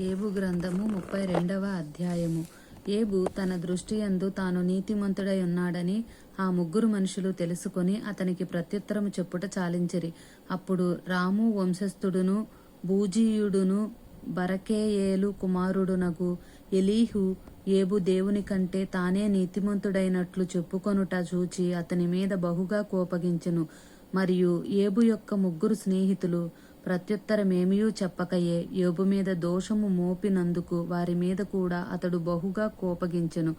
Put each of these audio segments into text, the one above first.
ఏబు గ్రంథము ముప్పై రెండవ అధ్యాయము. ఏబు తన దృష్టి యందు తాను నీతిమంతుడై ఉన్నాడని ఆ ముగ్గురు మనుషులు తెలుసుకొని అతనికి ప్రత్యుత్తరము చెప్పుట చాలించిరి. అప్పుడు రాము వంశస్థుడును బూజీయుడును బరకేయేలు కుమారుడునగు ఎలీహు ఏబు దేవుని కంటే తానే నీతిమంతుడైనట్లు చెప్పుకొనుట చూచి అతని మీద బహుగా కోపగించెను. మరియు ఏబు యొక్క ముగ్గురు స్నేహితులు ప్రత్యుత్తరమేమియూ చెప్పకయే. యోబు మీద దోషము మోపినందుకు వారి మీద కూడా అతడు బహుగా కోపగించెను.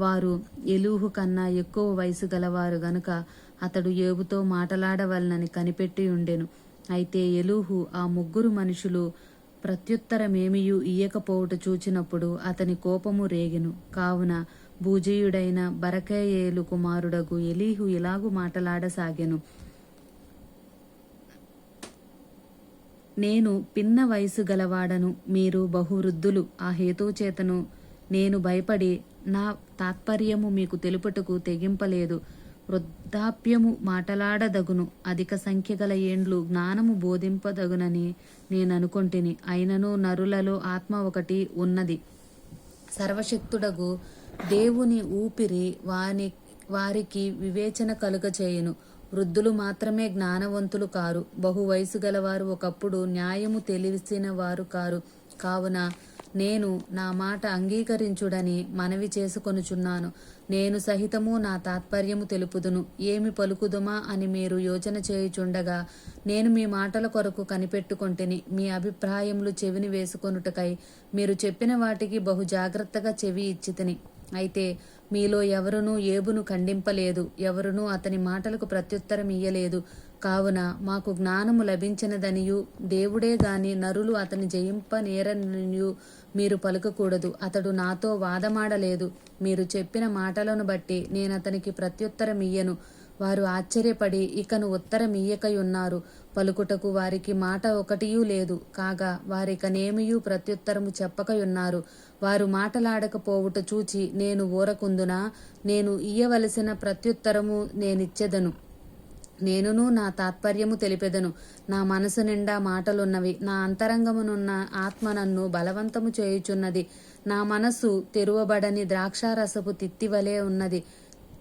వారు ఎలూహు కన్నా ఎక్కువ వయసు గలవారు గనుక అతడు ఏబుతో మాటలాడవలనని కనిపెట్టి ఉండెను. అయితే ఎలూహు ఆ ముగ్గురు మనుషులు ప్రత్యుత్తరమేమియు ఇయ్యకపోవుట చూచినప్పుడు అతని కోపము రేగెను. కావున భూజయుడైన బరకయేలు కుమారుడగు ఎలీహు ఇలాగు మాటలాడసాగెను. నేను పిన్న వయసు గలవాడను మీరు బహువృద్ధులు. ఆ హేతుచేతను నేను భయపడి నా తాత్పర్యము మీకు తెలుపుటకు తెగింపలేదు. వృద్ధాప్యము మాటలాడదగును. అధిక సంఖ్య గల ఏండ్లు జ్ఞానము బోధింపదగునని నేను అనుకొంటిని అయినను నరులలో ఆత్మ ఒకటి ఉన్నది. సర్వశక్తుడగు దేవుని ఊపిరి వాని వారికి వివేచన కలుగచేయును. వృద్ధులు మాత్రమే జ్ఞానవంతులు కారు. బహు వయసు గలవారు ఒకప్పుడు న్యాయము తెలిసిన వారు కారు. కావున నేను నా మాట అంగీకరించుడని మనవి చేసుకొనుచున్నాను. నేను సహితము నా తాత్పర్యము తెలుపుదును. ఏమి పలుకుదుమా అని మీరు యోచన చేయుచుండగా నేను మీ మాటల కొరకు కనిపెట్టుకొంటిని. మీ అభిప్రాయములు చెవిని వేసుకొనుటకై మీరు చెప్పిన వాటికి బహు జాగ్రత్తగా చెవి ఇచ్చితిని. అయితే మీలో ఎవరునూ ఏబును ఖండింపలేదు ఎవరునూ అతని మాటలకు ప్రత్యుత్తరం ఇయ్యలేదు. కావున మాకు జ్ఞానము లభించినదనియు దేవుడే గాని నరులు అతని జయింపనేరనియు మీరు పలుకకూడదు. అతడు నాతో వాదమాడలేదు. మీరు చెప్పిన మాటలను బట్టి నేనతనికి ప్రత్యుత్తరం ఇయ్యను. వారు ఆశ్చర్యపడి ఇకను ఉత్తరమియ్యకయున్నారు పలుకుటకు వారికి మాట ఒకటియూ లేదు. కాగా వారికనేమియూ ప్రత్యుత్తరము చెప్పకయున్నారు. వారు మాటలాడకపోవుట చూచి నేను ఊరకుందునా? నేను ఇయ్యవలసిన ప్రత్యుత్తరము నేనిచ్చెదను. నేనును నా తాత్పర్యము తెలిపెదను. నా మనసు నిండా మాటలున్నవి. నా అంతరంగమునున్న ఆత్మ నన్ను బలవంతము చేయుచున్నది. నా మనసు తెరువబడని ద్రాక్షారసపు తిత్తివలే ఉన్నది.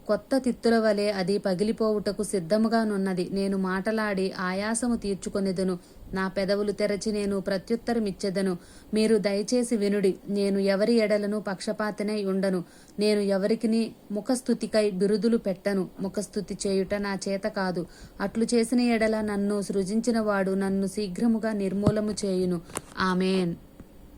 కొత్త తిత్తుల వలె అది పగిలిపోవుటకు సిద్ధముగానున్నది. నేను మాటలాడి ఆయాసము తీర్చుకొనిదను. నా పెదవులు తెరచి నేను ప్రత్యుత్తరమిచ్చెదను. మీరు దయచేసి వినుడి నేను ఎవరి ఎడలను పక్షపాతనై ఉండను. నేను ఎవరికిని ముఖస్థుతికై బిరుదులు పెట్టను. ముఖస్థుతి చేయుట నా చేత కాదు. అట్లు చేసిన ఎడల నన్ను సృజించినవాడు నన్ను శీఘ్రముగా నిర్మూలము చేయును. ఆమెన్.